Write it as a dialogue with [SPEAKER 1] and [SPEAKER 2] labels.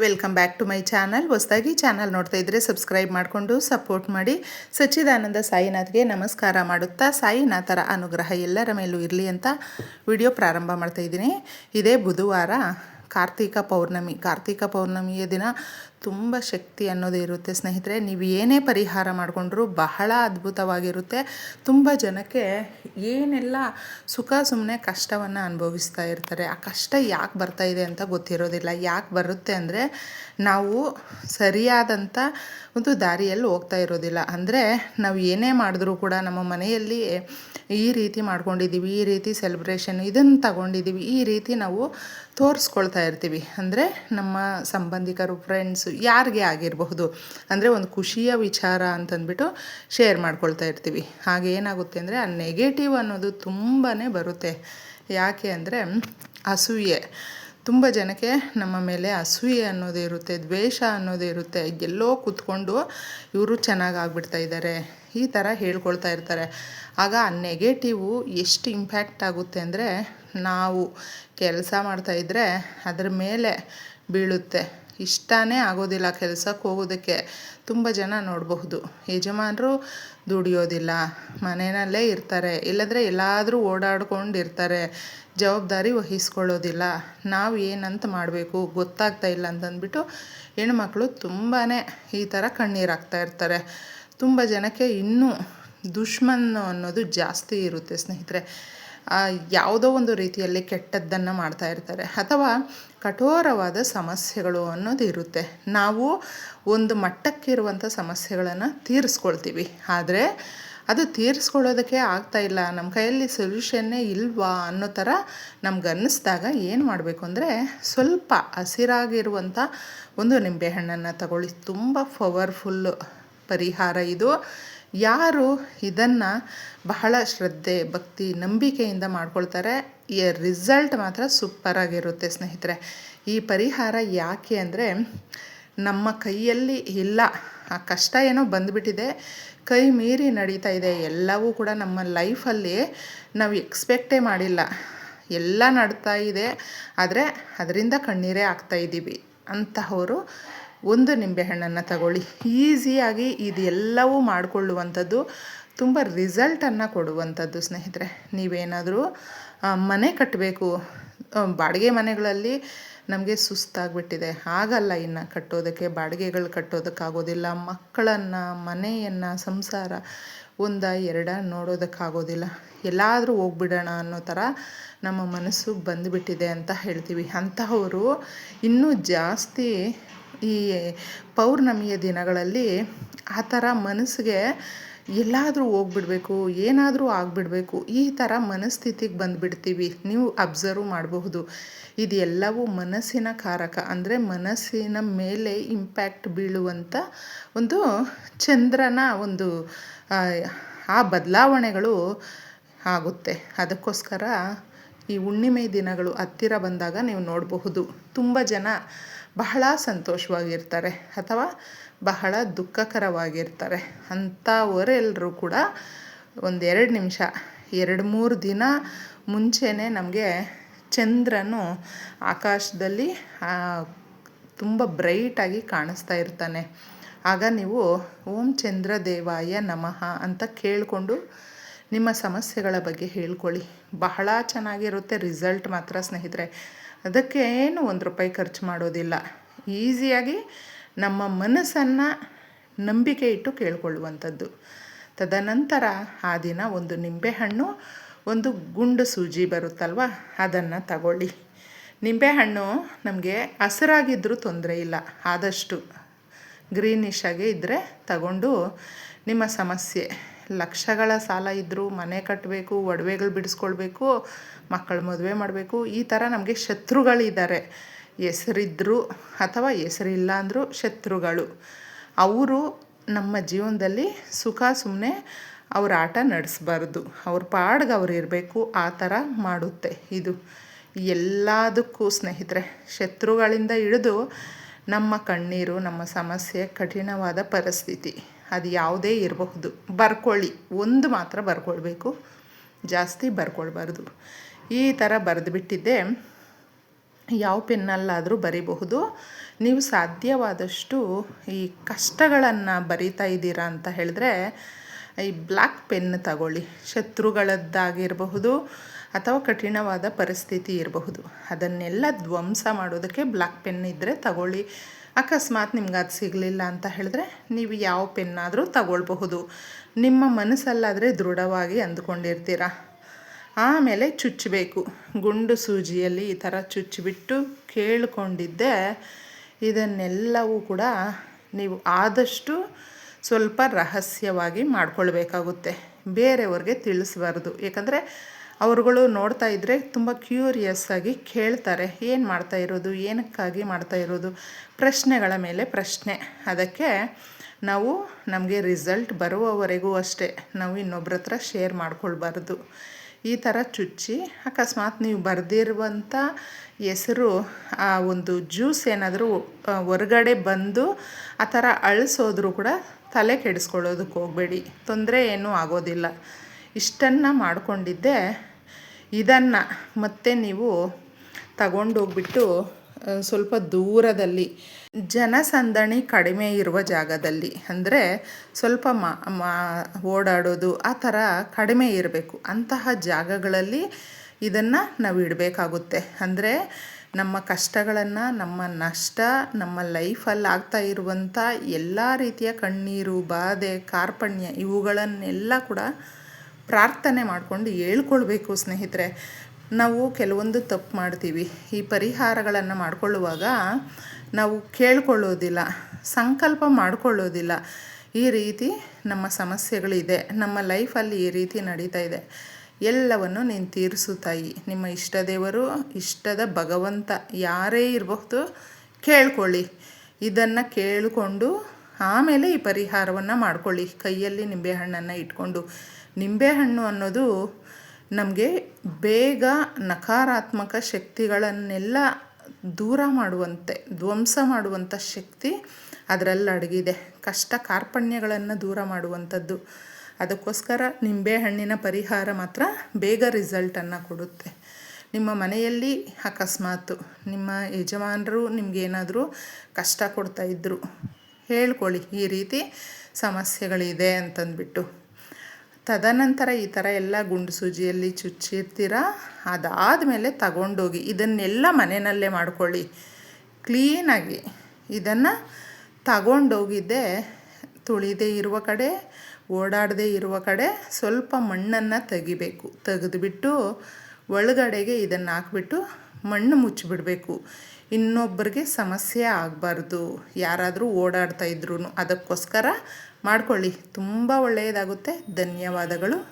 [SPEAKER 1] Welcome back to my channel ಹೊಸದಾಗಿ channel ನೋಡ್ತಾ ಇದ್ದರೆ ಸಬ್ಸ್ಕ್ರೈಬ್ ಮಾಡಿಕೊಂಡು ಸಪೋರ್ಟ್ ಮಾಡಿ. ಸಚ್ಚಿದಾನಂದ ಸಾಯಿನಾಥ್ಗೆ ನಮಸ್ಕಾರ ಮಾಡುತ್ತಾ ಸಾಯಿನಾಥರ ಅನುಗ್ರಹ ಎಲ್ಲರ ಮೇಲೂ ಇರಲಿ ಅಂತ ವಿಡಿಯೋ ಪ್ರಾರಂಭ ಮಾಡ್ತಾ ಇದ್ದೀನಿ. ಇದೇ ಬುಧವಾರ ಕಾರ್ತಿಕ ಪೌರ್ಣಮಿ. ಕಾರ್ತಿಕ ಪೌರ್ಣಮಿಯ ದಿನ ತುಂಬ ಶಕ್ತಿ ಅನ್ನೋದು ಇರುತ್ತೆ ಸ್ನೇಹಿತರೆ. ನೀವು ಏನೇ ಪರಿಹಾರ ಮಾಡಿಕೊಂಡ್ರೂ ಬಹಳ ಅದ್ಭುತವಾಗಿರುತ್ತೆ. ತುಂಬ ಜನಕ್ಕೆ ಏನೆಲ್ಲ ಸುಖ ಸುಮ್ಮನೆ ಕಷ್ಟವನ್ನು ಅನುಭವಿಸ್ತಾ ಇರ್ತಾರೆ, ಆ ಕಷ್ಟ ಯಾಕೆ ಬರ್ತಾ ಇದೆ ಅಂತ ಗೊತ್ತಿರೋದಿಲ್ಲ. ಯಾಕೆ ಬರುತ್ತೆ ಅಂದರೆ ನಾವು ಸರಿಯಾದಂಥ ಒಂದು ದಾರಿಯಲ್ಲಿ ಹೋಗ್ತಾ ಇರೋದಿಲ್ಲ. ಅಂದರೆ ನಾವು ಏನೇ ಮಾಡಿದ್ರೂ ಕೂಡ ನಮ್ಮ ಮನೆಯಲ್ಲಿ ಈ ರೀತಿ ಮಾಡ್ಕೊಂಡಿದ್ದೀವಿ, ಈ ರೀತಿ ಸೆಲೆಬ್ರೇಷನ್ ಇದನ್ನು ತಗೊಂಡಿದ್ದೀವಿ, ಈ ರೀತಿ ನಾವು ತೋರಿಸ್ಕೊಳ್ತಾ ಇರ್ತೀವಿ. ಅಂದರೆ ನಮ್ಮ ಸಂಬಂಧಿಕರು ಫ್ರೆಂಡ್ಸು ಯಾರಿಗೆ ಆಗಿರಬಹುದು? ಅಂದರೆ ಒಂದು ಖುಷಿಯ ವಿಚಾರ ಅಂತಂದ್ಬಿಟ್ಟು ಶೇರ್ ಮಾಡ್ಕೊಳ್ತಾ ಇರ್ತೀವಿ. ಹಾಗೆ ಏನಾಗುತ್ತೆ ಅಂದರೆ ಆ ನೆಗೆಟಿವ್ ಅನ್ನೋದು ತುಂಬಾ ಬರುತ್ತೆ. ಯಾಕೆ ಅಂದರೆ ಅಸೂಯೆ. ತುಂಬ ಜನಕ್ಕೆ ನಮ್ಮ ಮೇಲೆ ಅಸೂಯೆ ಅನ್ನೋದು ಇರುತ್ತೆ, ದ್ವೇಷ ಅನ್ನೋದು ಇರುತ್ತೆ. ಎಲ್ಲೋ ಕೂತ್ಕೊಂಡು ಇವರು ಚೆನ್ನಾಗಿ ಆಗ್ಬಿಡ್ತಾ ಇದ್ದಾರೆ ಈ ಥರ ಹೇಳ್ಕೊಳ್ತಾ ಇರ್ತಾರೆ. ಆಗ ಆ ನೆಗೆಟಿವು ಎಷ್ಟು ಇಂಪ್ಯಾಕ್ಟ್ ಆಗುತ್ತೆ ಅಂದರೆ ನಾವು ಕೆಲಸ ಮಾಡ್ತಾಯಿದ್ರೆ ಅದರ ಮೇಲೆ ಬೀಳುತ್ತೆ. ಇಷ್ಟನೇ ಆಗೋದಿಲ್ಲ, ಕೆಲಸಕ್ಕೆ ಹೋಗೋದಕ್ಕೆ ತುಂಬ ಜನ ನೋಡಬಹುದು. ಯಜಮಾನರು ದುಡಿಯೋದಿಲ್ಲ, ಮನೆಯಲ್ಲೇ ಇರ್ತಾರೆ, ಇಲ್ಲಂದರೆ ಎಲ್ಲಾದರೂ ಓಡಾಡ್ಕೊಂಡಿರ್ತಾರೆ, ಜವಾಬ್ದಾರಿ ವಹಿಸ್ಕೊಳ್ಳೋದಿಲ್ಲ. ನಾವು ಏನಂತ ಮಾಡಬೇಕು, ಗೊತ್ತಾಗ್ತಾ ಇಲ್ಲ ಅಂತಂದ್ಬಿಟ್ಟು ಹೆಣ್ಮಕ್ಳು ತುಂಬಾ ಈ ಥರ ಕಣ್ಣೀರಾಗ್ತಾ ಇರ್ತಾರೆ. ತುಂಬ ಜನಕ್ಕೆ ಇನ್ನೂ ದುಶ್ಮನ್ ಅನ್ನೋದು ಜಾಸ್ತಿ ಇರುತ್ತೆ ಸ್ನೇಹಿತರೆ. ಯಾವುದೋ ಒಂದು ರೀತಿಯಲ್ಲಿ ಕೆಟ್ಟದ್ದನ್ನು ಮಾಡ್ತಾ ಇರ್ತಾರೆ. ಅಥವಾ ಕಠೋರವಾದ ಸಮಸ್ಯೆಗಳು ಅನ್ನೋದು ಇರುತ್ತೆ. ನಾವು ಒಂದು ಮಟ್ಟಕ್ಕಿರುವಂಥ ಸಮಸ್ಯೆಗಳನ್ನು ತೀರಿಸ್ಕೊಳ್ತೀವಿ. ಆದರೆ ಅದು ತೀರಿಸ್ಕೊಳ್ಳೋದಕ್ಕೆ ಆಗ್ತಾ ಇಲ್ಲ. ನಮ್ಮ ಕೈಯಲ್ಲಿ ಸೊಲ್ಯೂಷನ್ನೇ ಇಲ್ವಾ ಅನ್ನೋ ಥರ ನಮ್ಗೆ ಅನ್ನಿಸ್ದಾಗ ಏನು ಮಾಡಬೇಕು ಅಂದರೆ ಸ್ವಲ್ಪ ಹಸಿರಾಗಿರುವಂಥ ಒಂದು ನಿಂಬೆಹಣ್ಣನ್ನು ತಗೊಳ್ಳಿ. ತುಂಬ ಪವರ್ಫುಲ್ಲು ಪರಿಹಾರ ಇದು. ಯಾರು ಇದನ್ನು ಬಹಳ ಶ್ರದ್ಧೆ, ಭಕ್ತಿ, ನಂಬಿಕೆಯಿಂದ ಮಾಡ್ಕೊಳ್ತಾರೆ, ಈ ರಿಸಲ್ಟ್ ಮಾತ್ರ ಸೂಪರಾಗಿರುತ್ತೆ ಸ್ನೇಹಿತರೆ. ಈ ಪರಿಹಾರ ಯಾಕೆ ಅಂದರೆ, ನಮ್ಮ ಕೈಯಲ್ಲಿ ಇಲ್ಲ. ಆ ಕಷ್ಟ ಏನೋ ಬಂದುಬಿಟ್ಟಿದೆ. ಕೈ ಮೀರಿ ನಡೀತಾ ಇದೆ. ಎಲ್ಲವೂ ಕೂಡ ನಮ್ಮ ಲೈಫಲ್ಲಿ ನಾವು ಎಕ್ಸ್ಪೆಕ್ಟೇ ಮಾಡಿಲ್ಲ. ಎಲ್ಲ ನಡ್ತಾ ಇದೆ. ಆದರೆ, ಅದರಿಂದ ಕಣ್ಣೀರೇ ಆಗ್ತಾಯಿದ್ದೀವಿ ಅಂತಹವರು ಒಂದು ನಿಂಬೆಹಣ್ಣನ್ನು ತಗೊಳ್ಳಿ. ಈಸಿಯಾಗಿ ಇದೆಲ್ಲವೂ ಮಾಡಿಕೊಳ್ಳುವಂಥದ್ದು, ತುಂಬ ರಿಸಲ್ಟನ್ನು ಕೊಡುವಂಥದ್ದು ಸ್ನೇಹಿತರೆ. ನೀವೇನಾದರೂ ಮನೆ ಕಟ್ಟಬೇಕು ಬಾಡಿಗೆ ಮನೆಗಳಲ್ಲಿ ನಮಗೆ ಸುಸ್ತಾಗ್ಬಿಟ್ಟಿದೆ. ಆಗಲ್ಲ ಇನ್ನು ಕಟ್ಟೋದಕ್ಕೆ, ಬಾಡಿಗೆಗಳು ಕಟ್ಟೋದಕ್ಕಾಗೋದಿಲ್ಲ. ಮಕ್ಕಳನ್ನು, ಮನೆಯನ್ನು, ಸಂಸಾರ ಒಂದ, ಎರಡ ನೋಡೋದಕ್ಕಾಗೋದಿಲ್ಲ. ಎಲ್ಲಾದರೂ ಹೋಗ್ಬಿಡೋಣ ಅನ್ನೋ ಥರ ನಮ್ಮ ಮನಸ್ಸು ಬಂದುಬಿಟ್ಟಿದೆ ಅಂತ ಹೇಳ್ತೀವಿ. ಅಂತಹವರು ಇನ್ನೂ ಜಾಸ್ತಿ ಈ ಪೌರ್ಣಮಿಯ ದಿನಗಳಲ್ಲಿ ಆ ಥರ ಮನಸ್ಸಿಗೆ ಎಲ್ಲಾದರೂ ಹೋಗ್ಬಿಡ್ಬೇಕು, ಏನಾದರೂ ಆಗಿಬಿಡ್ಬೇಕು, ಈ ಥರ ಮನಸ್ಥಿತಿಗೆ ಬಂದುಬಿಡ್ತೀವಿ. ನೀವು ಅಬ್ಸರ್ವ್ ಮಾಡಬಹುದು. ಇದೆಲ್ಲವೂ ಮನಸ್ಸಿನ ಕಾರಕ. ಅಂದರೆ ಮನಸ್ಸಿನ ಮೇಲೆ ಇಂಪ್ಯಾಕ್ಟ್ ಬೀಳುವಂಥ ಒಂದು ಚಂದ್ರನ ಒಂದು ಆ ಬದಲಾವಣೆಗಳು ಆಗುತ್ತೆ. ಅದಕ್ಕೋಸ್ಕರ ಈ ಹುಣ್ಣಿಮೆ ದಿನಗಳು ಹತ್ತಿರ ಬಂದಾಗ ನೀವು ನೋಡಬಹುದು. ತುಂಬ ಜನ ಬಹಳ ಸಂತೋಷವಾಗಿರ್ತಾರೆ ಅಥವಾ ಬಹಳ ದುಃಖಕರವಾಗಿರ್ತಾರೆ. ಅಂಥವರೆಲ್ಲರೂ ಕೂಡ ಒಂದೆರಡು ನಿಮಿಷ, ಎರಡು ಮೂರು ದಿನ ಮುಂಚೆನೇ ನಮಗೆ ಚಂದ್ರನು ಆಕಾಶದಲ್ಲಿ ತುಂಬ ಬ್ರೈಟಾಗಿ ಕಾಣಿಸ್ತಾ ಇರ್ತಾನೆ. ಆಗ ನೀವು ಓಂ ಚಂದ್ರ ದೇವಾಯ ನಮಃ ಅಂತ ಕೇಳಿಕೊಂಡು ನಿಮ್ಮ ಸಮಸ್ಯೆಗಳ ಬಗ್ಗೆ ಹೇಳ್ಕೊಳ್ಳಿ. ಬಹಳ ಚೆನ್ನಾಗಿರುತ್ತೆ ರಿಸಲ್ಟ್ ಮಾತ್ರ ಸ್ನೇಹಿತರೆ. ಅದಕ್ಕೆ ಏನು ಒಂದು ರೂಪಾಯಿ ಖರ್ಚು ಮಾಡೋದಿಲ್ಲ. ಈಸಿಯಾಗಿ ನಮ್ಮ ಮನಸ್ಸನ್ನು ನಂಬಿಕೆ ಇಟ್ಟು ಕೇಳ್ಕೊಳ್ಳುವಂಥದ್ದು. ತದನಂತರ ಆ ದಿನ ಒಂದು ನಿಂಬೆಹಣ್ಣು, ಒಂದು ಗುಂಡು ಸೂಜಿ ಬರುತ್ತಲ್ವ? ಅದನ್ನು ತಗೊಳ್ಳಿ. ನಿಂಬೆಹಣ್ಣು ನಮಗೆ ಹಸಿರಾಗಿದ್ದರೂ ತೊಂದರೆ ಇಲ್ಲ. ಆದಷ್ಟು ಗ್ರೀನಿಶ್ ಆಗಿ ಇದ್ದರೆ ತಗೊಂಡು ನಿಮ್ಮ ಸಮಸ್ಯೆ. ಲಕ್ಷಗಳ ಸಾಲ ಇದ್ದರೂ ಮನೆ ಕಟ್ಟಬೇಕು ಒಡವೆಗಳು ಬಿಡಿಸ್ಕೊಳ್ಬೇಕು, ಮಕ್ಕಳ ಮದುವೆ ಮಾಡಬೇಕು, ಈ ಥರ ನಮಗೆ ಶತ್ರುಗಳಿದ್ದಾರೆ. ಹೆಸರಿದ್ದರು ಅಥವಾ ಹೆಸರಿಲ್ಲ ಅಂದರೂ ಶತ್ರುಗಳು. ಅವರು ನಮ್ಮ ಜೀವನದಲ್ಲಿ ಸುಖ ಸುಮ್ಮನೆ ಅವ್ರ ಆಟ ನಡೆಸ್ಬಾರ್ದು. ಅವ್ರ ಪಾಡ್ಗೆ ಅವ್ರು ಇರಬೇಕು, ಆ ಥರ ಮಾಡುತ್ತೆ ಇದು. ಎಲ್ಲದಕ್ಕೂ ಸ್ನೇಹಿತರೆ, ಶತ್ರುಗಳಿಂದ ಹಿಡಿದು ನಮ್ಮ ಕಣ್ಣೀರು, ನಮ್ಮ ಸಮಸ್ಯೆ ಕಠಿಣವಾದ ಪರಿಸ್ಥಿತಿ. ಅದು ಯಾವುದೇ ಇರಬಹುದು. ಬರ್ಕೊಳ್ಳಿ. ಒಂದು ಮಾತ್ರ ಬರ್ಕೊಳ್ಬೇಕು. ಜಾಸ್ತಿ ಬರ್ಕೊಳ್ಬಾರ್ದು. ಈ ಥರ ಬರೆದುಬಿಟ್ಟಿದ್ದೆ. ಯಾವ ಪೆನ್ನಲ್ಲಾದರೂ ಬರಿಬಹುದು. ನೀವು ಸಾಧ್ಯವಾದಷ್ಟು ಈ ಕಷ್ಟಗಳನ್ನು ಬರಿತಾ ಇದ್ದೀರಾ ಅಂತ ಹೇಳಿದ್ರೆ, ಈ ಬ್ಲ್ಯಾಕ್ ಪೆನ್ ತಗೊಳ್ಳಿ. ಶತ್ರುಗಳದ್ದಾಗಿರಬಹುದು. ಅಥವಾ ಕಠಿಣವಾದ ಪರಿಸ್ಥಿತಿ ಇರಬಹುದು. ಅದನ್ನೆಲ್ಲ ಧ್ವಂಸ ಮಾಡೋದಕ್ಕೆ ಬ್ಲ್ಯಾಕ್ ಪೆನ್ ಇದ್ದರೆ ತಗೊಳ್ಳಿ. ಅಕಸ್ಮಾತ್ ನಿಮ್ಗೆ ಅದು ಸಿಗಲಿಲ್ಲ ಅಂತ ಹೇಳಿದ್ರೆ ನೀವು ಯಾವ ಪೆನ್ನಾದರೂ ತಗೊಳ್ಬಹುದು. ನಿಮ್ಮ ಮನಸ್ಸಲ್ಲಾದರೆ ದೃಢವಾಗಿ ಅಂದ್ಕೊಂಡಿರ್ತೀರ? ಆಮೇಲೆ ಚುಚ್ಚಬೇಕು. ಗುಂಡು ಸೂಜಿಯಲ್ಲಿ ಈ ಥರ ಚುಚ್ಚಿಬಿಟ್ಟು ಕೇಳಿಕೊಂಡಿದ್ದೆ. ಇದನ್ನೆಲ್ಲವೂ ಕೂಡ ನೀವು ಆದಷ್ಟು ಸ್ವಲ್ಪ ರಹಸ್ಯವಾಗಿ ಮಾಡ್ಕೊಳ್ಬೇಕಾಗುತ್ತೆ. ಬೇರೆಯವ್ರಿಗೆ ತಿಳಿಸ್ಬಾರ್ದು. ಏಕೆಂದರೆ ಅವರುಗಳು ನೋಡ್ತಾ ಇದ್ದರೆ ತುಂಬ ಕ್ಯೂರಿಯಸ್ ಆಗಿ ಕೇಳ್ತಾರೆ, ಏನು ಮಾಡ್ತಾ ಇರೋದು, ಏನಕ್ಕಾಗಿ ಮಾಡ್ತಾ ಇರೋದು, ಪ್ರಶ್ನೆಗಳ ಮೇಲೆ ಪ್ರಶ್ನೆ. ಅದಕ್ಕೆ ನಾವು ನಮಗೆ ರಿಸಲ್ಟ್ ಬರುವವರೆಗೂ ಅಷ್ಟೇ, ನಾವು ಇನ್ನೊಬ್ರ ಹತ್ರ ಶೇರ್ ಮಾಡ್ಕೊಳ್ಬಾರ್ದು. ಈ ಥರ ಚುಚ್ಚಿ, ಅಕಸ್ಮಾತ್ ನೀವು ಬರೆದಿರುವಂಥ ಹೆಸರು, ಆ ಒಂದು ಜ್ಯೂಸ್ ಏನಾದರೂ ಹೊರಗಡೆ ಬಂದು ಆ ಥರ ಅಳಿಸೋದ್ರೂ ಕೂಡ ತಲೆ ಕೆಡಿಸ್ಕೊಳ್ಳೋದಕ್ಕೆ ಹೋಗಬೇಡಿ, ತೊಂದರೆ ಏನೂ ಆಗೋದಿಲ್ಲ. ಇಷ್ಟನ್ನು ಮಾಡಿಕೊಂಡಿದ್ದೆ ಇದನ್ನು ಮತ್ತೆ ನೀವು ತಗೊಂಡೋಗ್ಬಿಟ್ಟು ಸ್ವಲ್ಪ ದೂರದಲ್ಲಿ, ಜನಸಂದಣಿ ಕಡಿಮೆ ಇರುವ ಜಾಗದಲ್ಲಿ, ಅಂದರೆ ಸ್ವಲ್ಪ ಮಾ ಓಡಾಡೋದು ಆ ಥರ ಕಡಿಮೆ ಇರಬೇಕು. ಅಂತಹ ಜಾಗಗಳಲ್ಲಿ ಇದನ್ನು ನಾವು ಇಡಬೇಕಾಗುತ್ತೆ. ಅಂದರೆ ನಮ್ಮ ಕಷ್ಟಗಳನ್ನು, ನಮ್ಮ ನಷ್ಟ, ನಮ್ಮ ಲೈಫಲ್ಲಿ ಆಗ್ತಾ ಇರುವಂಥ ಎಲ್ಲ ರೀತಿಯ ಕಣ್ಣೀರು, ಬಾಧೆ, ಕಾರ್ಪಣ್ಯ ಇವುಗಳನ್ನೆಲ್ಲ ಕೂಡ ಪ್ರಾರ್ಥನೆ ಮಾಡಿಕೊಂಡು ಹೇಳ್ಕೊಳ್ಬೇಕು ಸ್ನೇಹಿತರೆ. ನಾವು ಕೆಲವೊಂದು ತಪ್ಪು ಮಾಡ್ತೀವಿ. ಈ ಪರಿಹಾರಗಳನ್ನು ಮಾಡಿಕೊಳ್ಳುವಾಗ ನಾವು ಕೇಳ್ಕೊಳ್ಳೋದಿಲ್ಲ, ಸಂಕಲ್ಪ ಮಾಡಿಕೊಳ್ಳೋದಿಲ್ಲ. ಈ ರೀತಿ ನಮ್ಮ ಸಮಸ್ಯೆಗಳಿದೆ. ನಮ್ಮ ಲೈಫಲ್ಲಿ ಈ ರೀತಿ ನಡೀತಾ ಇದೆ. ಎಲ್ಲವನ್ನು ನೀನು ತೀರಿಸು ತಾಯಿ. ನಿಮ್ಮ ಇಷ್ಟ ದೇವರು, ಇಷ್ಟದ ಭಗವಂತ ಯಾರೇ ಇರಬಹುದು ಕೇಳ್ಕೊಳ್ಳಿ. ಇದನ್ನು ಕೇಳಿಕೊಂಡು ಆಮೇಲೆ ಈ ಪರಿಹಾರವನ್ನು ಮಾಡ್ಕೊಳ್ಳಿ. ಕೈಯಲ್ಲಿ ನಿಂಬೆಹಣ್ಣನ್ನು ಇಟ್ಕೊಂಡು. ನಿಂಬೆಹಣ್ಣು ಅನ್ನೋದು ನಮಗೆ ಬೇಗ ನಕಾರಾತ್ಮಕ ಶಕ್ತಿಗಳನ್ನೆಲ್ಲ ದೂರ ಮಾಡುವಂತೆ, ಧ್ವಂಸ ಮಾಡುವಂಥ ಶಕ್ತಿ ಅದರಲ್ಲಿ ಅಡಗಿದೆ. ಕಷ್ಟ ಕಾರ್ಪಣ್ಯಗಳನ್ನು ದೂರ ಮಾಡುವಂಥದ್ದು. ಅದಕ್ಕೋಸ್ಕರ ನಿಂಬೆಹಣ್ಣಿನ ಪರಿಹಾರ ಮಾತ್ರ ಬೇಗ ರಿಸಲ್ಟನ್ನು ಕೊಡುತ್ತೆ. ನಿಮ್ಮ ಮನೆಯಲ್ಲಿ ಅಕಸ್ಮಾತು ನಿಮ್ಮ ಯಜಮಾನರು ನಿಮಗೇನಾದರೂ ಕಷ್ಟ ಕೊಡ್ತಾಯಿದ್ರು ಹೇಳ್ಕೊಳ್ಳಿ, ಈ ರೀತಿ ಸಮಸ್ಯೆಗಳಿದೆ ಅಂತಂದ್ಬಿಟ್ಟು. ತದನಂತರ ಈ ಥರ ಎಲ್ಲ ಗುಂಡು ಸೂಜಿಯಲ್ಲಿ ಚುಚ್ಚಿರ್ತೀರ? ಅದಾದಮೇಲೆ ತಗೊಂಡೋಗಿ ಇದನ್ನೆಲ್ಲ ಮನೆಯಲ್ಲೇ ಮಾಡ್ಕೊಳ್ಳಿ. ಕ್ಲೀನಾಗಿ ಇದನ್ನು ತಗೊಂಡೋಗಿದ್ದೆ, ತುಳಿದೇ ಇರುವ ಕಡೆ, ಓಡಾಡದೇ ಇರುವ ಕಡೆ ಸ್ವಲ್ಪ ಮಣ್ಣನ್ನು ತೆಗಿಬೇಕು. ತೆಗೆದುಬಿಟ್ಟು ಒಳಗಡೆಗೆ ಇದನ್ನು ಹಾಕ್ಬಿಟ್ಟು ಮಣ್ಣು ಮುಚ್ಚಿಬಿಡಬೇಕು. ಇನ್ನೊಬ್ಬರಿಗೆ ಸಮಸ್ಯೆ ಆಗಬಾರ್ದು. ಯಾರಾದರೂ ಓಡಾಡ್ತಾ ಇದ್ರೂ ಅದಕ್ಕೋಸ್ಕರ ಮಾಡ್ಕೊಳ್ಳಿ. ತುಂಬ ಒಳ್ಳೆಯದಾಗುತ್ತೆ. ಧನ್ಯವಾದಗಳು.